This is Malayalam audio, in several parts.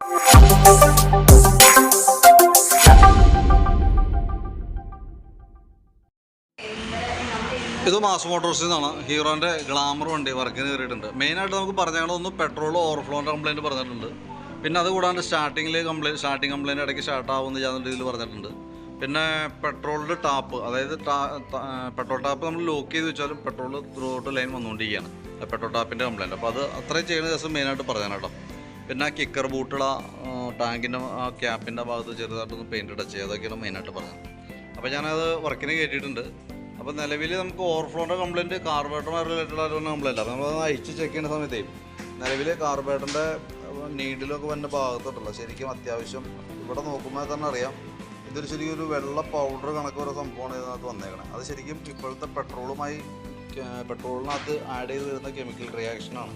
ഇത് മാസ് മോട്ടോഴ്സിൽ നിന്നാണ്. ഹീറോന്റെ ഗ്ലാമർ വണ്ടി വർക്കിന് കയറിയിട്ടുണ്ട്. മെയിനായിട്ട് നമുക്ക് പറഞ്ഞാൽ ഒന്ന് പെട്രോൾ ഓവർഫ്ലോന്റെ കംപ്ലയിന്റ് പറഞ്ഞിട്ടുണ്ട്. പിന്നെ അത് കൂടാണ്ട് സ്റ്റാർട്ടിങ്ങിൽ കംപ്ലയിന്റ് സ്റ്റാർട്ടിങ് കംപ്ലയിന്റ് ഇടയ്ക്ക് സ്റ്റാർട്ട് ആവുമെന്ന് ഞാൻ രീതിയിൽ പറഞ്ഞിട്ടുണ്ട്. പിന്നെ പെട്രോളിന്റെ ടാപ്പ് അതായത് പെട്രോൾ ടാപ്പ് നമ്മൾ ലോക്ക് ചെയ്ത് വെച്ചാലും പെട്രോൾ ത്രൂ ഔട്ട് ലൈൻ വന്നുകൊണ്ടിരിക്കുകയാണ് പെട്രോൾ ടാപ്പിന്റെ കംപ്ലയിന്റ് അപ്പോൾ അത് അത്രയും ചെയ്യുന്ന ദിവസം മെയിനായിട്ട് പറഞ്ഞാൽ കേട്ടോ. പിന്നെ ആ കിക്കർ ബൂട്ടുള്ള ടാങ്കിന്റെ ആ ക്യാപ്പിന്റെ ഭാഗത്ത് ചെറുതായിട്ടൊന്ന് പെയിന്റ് ടച്ച് ചെയ്യുക അതൊക്കെയാണ് മെയിനായിട്ട് പറഞ്ഞത് അപ്പോൾ ഞാനത് വർക്കിന് കയറ്റിയിട്ടുണ്ട് അപ്പോൾ നിലവിൽ നമുക്ക് ഓവർഫ്ലോന്റെ കംപ്ലയിന്റ് കാർബേറ്ററുമായി റിലേറ്റഡ് ആയിട്ടുള്ള കംപ്ലയിന്റ് അപ്പോൾ നമ്മളത് അയച്ച് ചെക്ക് ചെയ്യുന്ന സമയത്തേ നിലവിൽ കാർബേറ്ററിന്റെ നീഡിലൊക്കെ വന്ന ഭാഗത്തോട്ടുള്ള ശരിക്കും അത്യാവശ്യം ഇവിടെ നോക്കുമ്പോൾ തന്നെ അറിയാം. ഇതൊരു ശരിക്കും ഒരു വെള്ള പൗഡർ കണക്ക് വരെ സംഭവമാണ് ഇതിനകത്ത് വന്നേക്കണം. അത് ശരിക്കും ഇപ്പോഴത്തെ പെട്രോളുമായി പെട്രോളിനകത്ത് ആഡ് ചെയ്ത് വരുന്ന കെമിക്കൽ റിയാക്ഷനാണ്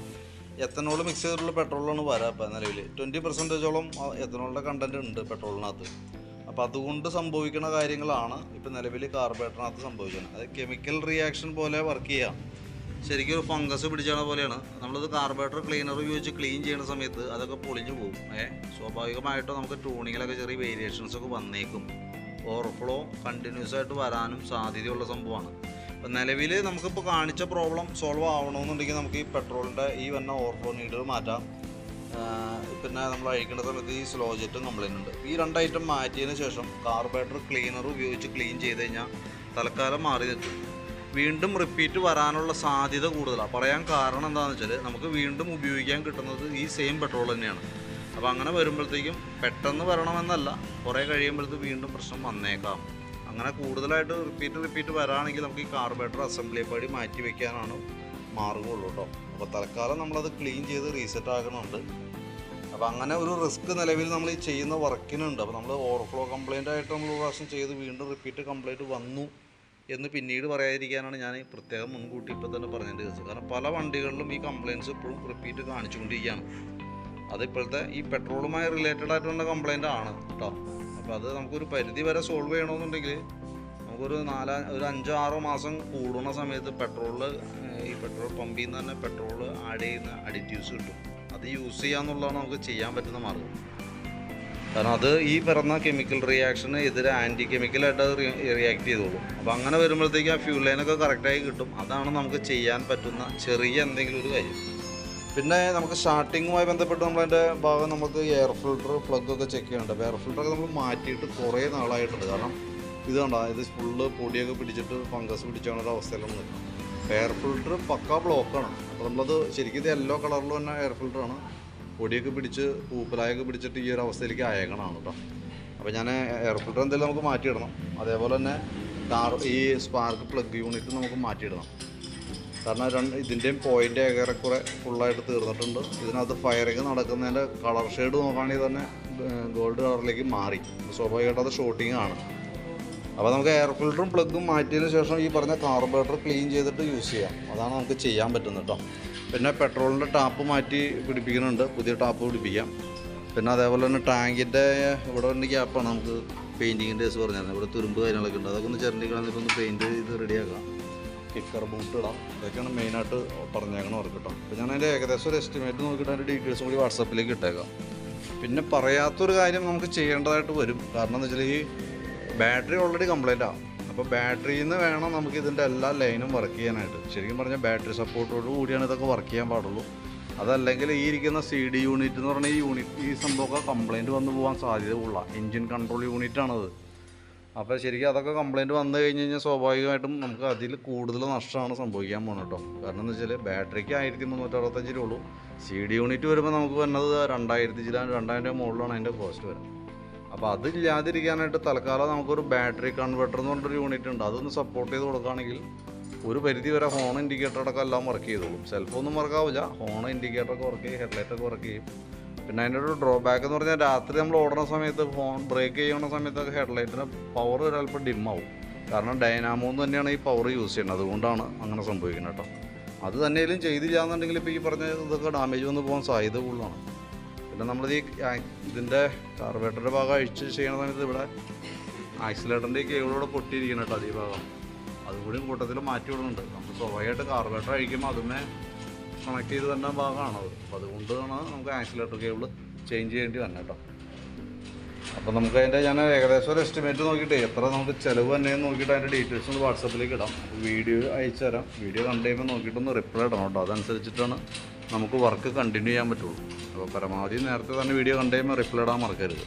എത്തനോൾ മിക്സ് ചെയ്തിട്ടുള്ള പെട്രോളാണ് വരാം ഇപ്പം നിലവിൽ ട്വന്റി പെർസെന്റേജോളം എത്തനോളിന്റെ കണ്ടന്റ് ഉണ്ട് പെട്രോളിനകത്ത്. അപ്പോൾ അതുകൊണ്ട് സംഭവിക്കുന്ന കാര്യങ്ങളാണ് ഇപ്പം നിലവിൽ കാർബേറ്ററിനകത്ത് സംഭവിക്കുന്നത് അത് കെമിക്കൽ റിയാക്ഷൻ പോലെ വർക്ക് ചെയ്യാം. ശരിക്കും ഒരു ഫംഗസ് പിടിച്ചാണ പോലെയാണ്. നമ്മളത് കാർബേറ്റർ ക്ലീനർ ഉപയോഗിച്ച് ക്ലീൻ ചെയ്യുന്ന സമയത്ത് അതൊക്കെ പൊളിഞ്ഞു പോകും ഏ? സ്വാഭാവികമായിട്ടും നമുക്ക് ട്യൂണിങ്ങിലൊക്കെ ചെറിയ വേരിയേഷൻസ് ഒക്കെ വന്നേക്കും. ഓവർഫ്ലോ കണ്ടിന്യൂസ് ആയിട്ട് വരാനും സാധ്യതയുള്ള സംഭവമാണ്. അപ്പം നിലവിൽ നമുക്കിപ്പോൾ കാണിച്ച പ്രോബ്ലം സോൾവ് ആവണമെന്നുണ്ടെങ്കിൽ നമുക്ക് ഈ പെട്രോളിന്റെ ഈ വന്ന ഓവർഫ്ലോ നീഡുകൾ മാറ്റാം. പിന്നെ നമ്മൾ അഴിക്കേണ്ട സമയത്ത് ഈ സ്ലോ ജെറ്റും കംപ്ലൈന്റ് ഉണ്ട്. ഈ രണ്ട് ഐറ്റം മാറ്റിയതിന് ശേഷം കാർബേറ്റർ ക്ലീനർ ഉപയോഗിച്ച് ക്ലീൻ ചെയ്ത് കഴിഞ്ഞാൽ തൽക്കാലം മാറി നിൽക്കും. വീണ്ടും റിപ്പീറ്റ് വരാനുള്ള സാധ്യത കൂടുതലാണ് പറയാൻ കാരണം എന്താണെന്ന് വെച്ചാൽ നമുക്ക് വീണ്ടും ഉപയോഗിക്കാൻ കിട്ടുന്നത് ഈ സെയിം പെട്രോൾ തന്നെയാണ്. അപ്പോൾ അങ്ങനെ വരുമ്പോഴത്തേക്കും പെട്ടെന്ന് വരണമെന്നല്ല കുറേ കഴിയുമ്പോഴത്തേക്ക് വീണ്ടും പ്രശ്നം വന്നേക്കാം. അങ്ങനെ കൂടുതലായിട്ട് റിപ്പീറ്റ് റിപ്പീറ്റ് വരാണെങ്കിൽ നമുക്ക് ഈ കാർബേറ്റർ അസംബ്ലി പടി മാറ്റി വെക്കാനാണ് മാർഗമുള്ളൂ കേട്ടോ അപ്പോൾ തൽക്കാലം നമ്മളത് ക്ലീൻ ചെയ്ത് റീസെറ്റ് ആകുന്നുണ്ട് അപ്പോൾ അങ്ങനെ ഒരു റിസ്ക് നിലവിൽ നമ്മൾ ഈ ചെയ്യുന്ന വർക്കിനുണ്ട് അപ്പോൾ നമ്മൾ ഓവർഫ്ലോ കംപ്ലയിന്റ് ആയിട്ട് നമ്മൾ പ്രാവശ്യം ചെയ്ത് വീണ്ടും റിപ്പീറ്റ് കംപ്ലയിന്റ് വന്നു എന്ന് പിന്നീട് പറയാതിരിക്കാനാണ് ഞാൻ പ്രത്യേകം മുൻകൂട്ടി ഇപ്പോൾ തന്നെ പറഞ്ഞതിന്റെ കേസ് കാരണം പല വണ്ടികളിലും ഈ കംപ്ലയിന്റ്സ് ഇപ്പോഴും റിപ്പീറ്റ് കാണിച്ചുകൊണ്ടിരിക്കുകയാണ്. അത് ഇപ്പോഴത്തെ ഈ പെട്രോളുമായി റിലേറ്റഡ് ആയിട്ടുള്ള കംപ്ലയിന്റ് ആണ് കേട്ടോ അപ്പോൾ അത് നമുക്കൊരു പരിധി വരെ സോൾവ് ചെയ്യണമെന്നുണ്ടെങ്കിൽ നമുക്കൊരു നാലാ ഒരു അഞ്ചോ ആറോ മാസം കൂടുന്ന സമയത്ത് പെട്രോളിൽ ഈ പെട്രോൾ പമ്പിൽ നിന്ന് തന്നെ പെട്രോൾ ആഡ് ചെയ്യുന്ന അഡിറ്റീവ്സ് കിട്ടും. അത് യൂസ് ചെയ്യാന്നുള്ളതാണ് നമുക്ക് ചെയ്യാൻ പറ്റുന്ന മാർഗം. കാരണം അത് ഈ പറഞ്ഞ കെമിക്കൽ റിയാക്ഷന് എതിരെ ആന്റി കെമിക്കലായിട്ട് അത് റിയാക്ട് ചെയ്തോളും. അപ്പോൾ അങ്ങനെ വരുമ്പോഴത്തേക്കും ആ ഫ്യൂൽ ലൈനൊക്കെ കറക്റ്റായി കിട്ടും. അതാണ് നമുക്ക് ചെയ്യാൻ പറ്റുന്ന ചെറിയ എന്തെങ്കിലും ഒരു കാര്യം. പിന്നെ നമുക്ക് സ്റ്റാർട്ടിങ്ങുമായി ബന്ധപ്പെട്ട് നമ്മളതിന്റെ ഭാഗം നമുക്ക് എയർ ഫിൽട്ടർ പ്ലഗ് ഒക്കെ ചെക്ക് ചെയ്യണ്ട അപ്പോൾ എയർ ഫിൽട്ടറൊക്കെ നമ്മൾ മാറ്റിയിട്ട് കുറേ നാളായിട്ടുണ്ട്. കാരണം ഇത് കണ്ടോ? ഇത് ഫുള്ള് പൊടിയൊക്കെ പിടിച്ചിട്ട് ഫംഗസ് പിടിച്ചാണ് ഒരു അവസ്ഥയിലാണ് എയർ ഫിൽട്ടർ പക്ക ബ്ലോക്കാണ് അപ്പോൾ നമ്മളത് ശരിക്കും ഇത് യെല്ലോ കളറിൽ തന്നെ എയർ ഫിൽട്ടറാണ് പൊടിയൊക്കെ പിടിച്ച് പൂപ്പലായൊക്കെ പിടിച്ചിട്ട് ഈ ഒരു അവസ്ഥയിലേക്ക് അയക്കണമാണ് കേട്ടോ അപ്പോൾ ഞാൻ എയർ ഫിൽട്ടർ എന്തെങ്കിലും നമുക്ക് മാറ്റിയിടണം. അതേപോലെ തന്നെ കാർ ഈ സ്പാർക്ക് പ്ലഗ് യൂണിറ്റ് നമുക്ക് മാറ്റിയിടണം. കാരണം രണ്ട് ഇതിന്റെയും പോയിന്റ് ഏറെക്കുറെ ഫുള്ളായിട്ട് തീർന്നിട്ടുണ്ട്. ഇതിനകത്ത് ഫയറിങ് നടക്കുന്നതിന്റെ കളർ ഷെയ്ഡ് നോക്കുകയാണെങ്കിൽ തന്നെ ഗോൾഡ് കളറിലേക്ക് മാറി. സ്വാഭാവികമായിട്ട് അത് ഷോട്ടിങ് ആണ്. അപ്പോൾ നമുക്ക് എയർ ഫിൽറ്ററും പ്ലഗും മാറ്റിയതിന് ശേഷം ഈ പറഞ്ഞ കാർബറേറ്റർ ക്ലീൻ ചെയ്തിട്ട് യൂസ് ചെയ്യാം. അതാണ് നമുക്ക് ചെയ്യാൻ പറ്റുന്നത് കേട്ടോ പിന്നെ പെട്രോളിന്റെ ടാപ്പ് മാറ്റി പിടിപ്പിക്കുന്നുണ്ട്. പുതിയ ടാപ്പ് പിടിപ്പിക്കാം. പിന്നെ അതേപോലെ തന്നെ ടാങ്കിന്റെ ഇവിടെ ഒരു ഗ്യാപ്പാണ് നമുക്ക് പെയിന്റിങ്ങിന്റെ കേസ് പറഞ്ഞിരുന്നത്. ഇവിടെ തുരുമ്പ് കാര്യങ്ങളൊക്കെ ഉണ്ട്. അതൊക്കെ ഒന്ന് ചിരണ്ടി കളഞ്ഞിട്ടൊന്ന് പെയിന്റ് ചെയ്ത് റെഡിയാക്കാം കിക്കർ ബൂട്ട് ഇടാം. ഇതൊക്കെയാണ് മെയിനായിട്ട് പറഞ്ഞേക്കണം അവർക്ക് അപ്പോൾ ഞാൻ അതിന്റെ ഏകദേശം ഒരു എസ്റ്റിമേറ്റ് നോക്കിയിട്ട് അതിന്റെ ഡീറ്റെയിൽസും കൂടി വാട്സപ്പിലേക്ക് ഇട്ടേക്കാം. പിന്നെ പറയാത്തൊരു കാര്യം നമുക്ക് ചെയ്യേണ്ടതായിട്ട് വരും. കാരണം എന്ന് വെച്ചാൽ ഈ ബാറ്ററി ഓൾറെഡി കംപ്ലൈന്റ് ആവും അപ്പോൾ ബാറ്ററിയിൽ നിന്ന് വേണം നമുക്ക് ഇതിന്റെ എല്ലാ ലൈനും വർക്ക് ചെയ്യാനായിട്ട്. ശരിക്കും പറഞ്ഞാൽ ബാറ്ററി സപ്പോർട്ടോട് കൂടിയാണ് ഇതൊക്കെ വർക്ക് ചെയ്യാൻ പാടുള്ളൂ. അതല്ലെങ്കിൽ ഈ ഇരിക്കുന്ന സി ഡി യൂണിറ്റ് എന്ന് പറഞ്ഞാൽ ഈ യൂണിറ്റ് ഈ സംഭവമൊക്കെ കംപ്ലൈന്റ് വന്നു പോകാൻ സാധ്യത ഉള്ള എൻജിൻ കൺട്രോൾ യൂണിറ്റാണത് അപ്പോൾ ശരിക്കും അതൊക്കെ കംപ്ലയിന്റ് വന്നു കഴിഞ്ഞ് കഴിഞ്ഞാൽ സ്വാഭാവികമായിട്ടും നമുക്ക് അതിൽ കൂടുതൽ നഷ്ടമാണ് സംഭവിക്കാൻ പോകുന്നത് കേട്ടോ. കാരണം എന്ന് വെച്ചാൽ ബാറ്ററിക്ക് ആയിരത്തി മുന്നൂറ്റി അറുപത്തഞ്ച് രൂപ ഉള്ളൂ. സി ഡി യൂണിറ്റ് വരുമ്പോൾ നമുക്ക് വരുന്നത് രണ്ടായിരത്തി ചില രണ്ടായിരം മുകളിലാണ് അതിന്റെ കോസ്റ്റ് വരുന്നത്. അപ്പോൾ അതില്ലാതിരിക്കാനായിട്ട് തൽക്കാലം നമുക്കൊരു ബാറ്ററി കൺവെർട്ടർ എന്ന് പറഞ്ഞൊരു യൂണിറ്റ് ഉണ്ട്. അതൊന്ന് സപ്പോർട്ട് ചെയ്ത് കൊടുക്കുകയാണെങ്കിൽ ഒരു പരിധി വരെ ഹോൺ ഇൻഡിക്കേറ്റർ അടക്കം എല്ലാം വർക്ക് ചെയ്തോളും. വർക്ക് ആവില്ല. ഹോൺ ഇൻഡിക്കേറ്ററൊക്കെ വർക്ക് ചെയ്യും ഹെഡ്ലൈറ്റൊക്കെ വർക്ക് ചെയ്യും. പിന്നെ അതിന്റെ ഒരു ഡ്രോബാക്ക് എന്ന് പറഞ്ഞാൽ രാത്രി നമ്മൾ ഓടുന്ന സമയത്ത് ഫോൺ ബ്രേക്ക് ചെയ്യുന്ന സമയത്തൊക്കെ ഹെഡ്ലൈറ്റിന്റെ പവർ ഒരല്പം ഡിമ്മാവും കാരണം ഡൈനാമോ എന്ന് തന്നെയാണ് ഈ പവർ യൂസ് ചെയ്യുന്നത്. അതുകൊണ്ടാണ് അങ്ങനെ സംഭവിക്കുന്നത് കേട്ടോ. അത് തന്നെയും ചെയ്തില്ല എന്നുണ്ടെങ്കിൽ ഇപ്പോൾ ഈ പറഞ്ഞ ഇതൊക്കെ ഡാമേജ് വന്ന് പോകാൻ സാധ്യത കൂടുതലാണ്. പിന്നെ നമ്മൾ ഈ ഇതിന്റെ കാർബേറ്ററിന്റെ ഭാഗം അഴിച്ച് ചെയ്യുന്ന സമയത്ത് ഇവിടെ ആക്സിലേറ്ററിന്റെ ഈ കേബിളോടെ പൊട്ടിയിരിക്കണം കേട്ടോ അതീ ഭാഗം. അതുകൂടി കൂട്ടത്തിൽ മാറ്റി വിടുന്നുണ്ട്. നമ്മൾ സ്വാഭാവികമായിട്ട് കാർബേറ്റർ അഴിക്കുമ്പോൾ അതുമേ കണക്ട് ചെയ്ത് തന്നെ ഭാഗമാണത് അപ്പോൾ അതുകൊണ്ടാണ് നമുക്ക് ആക്സിലേറ്റർ കേബിൾ ചേഞ്ച് ചെയ്യേണ്ടി വന്നു കേട്ടോ അപ്പോൾ നമുക്ക് അതിന്റെ ഞാൻ ഏകദേശം ഒരു എസ്റ്റിമേറ്റ് നോക്കിയിട്ട് എത്ര നമുക്ക് ചിലവ് തന്നെ നോക്കിയിട്ട് അതിന്റെ ഡീറ്റെയിൽസ് ഒന്ന് വാട്സപ്പിലേക്ക് ഇടാം. വീഡിയോ അയച്ചു തരാം. വീഡിയോ കണ്ടു കഴിയുമ്പോൾ നോക്കിയിട്ടൊന്ന് റിപ്ലൈ ഇടണം കേട്ടോ അതനുസരിച്ചിട്ടാണ് നമുക്ക് വർക്ക് കണ്ടിന്യൂ ചെയ്യാൻ പറ്റുള്ളൂ. അപ്പോൾ പരമാവധി നേരത്തെ തന്നെ വീഡിയോ കണ്ടു കഴിയുമ്പോൾ റിപ്ലൈ ഇടാൻ മറക്കരുത്.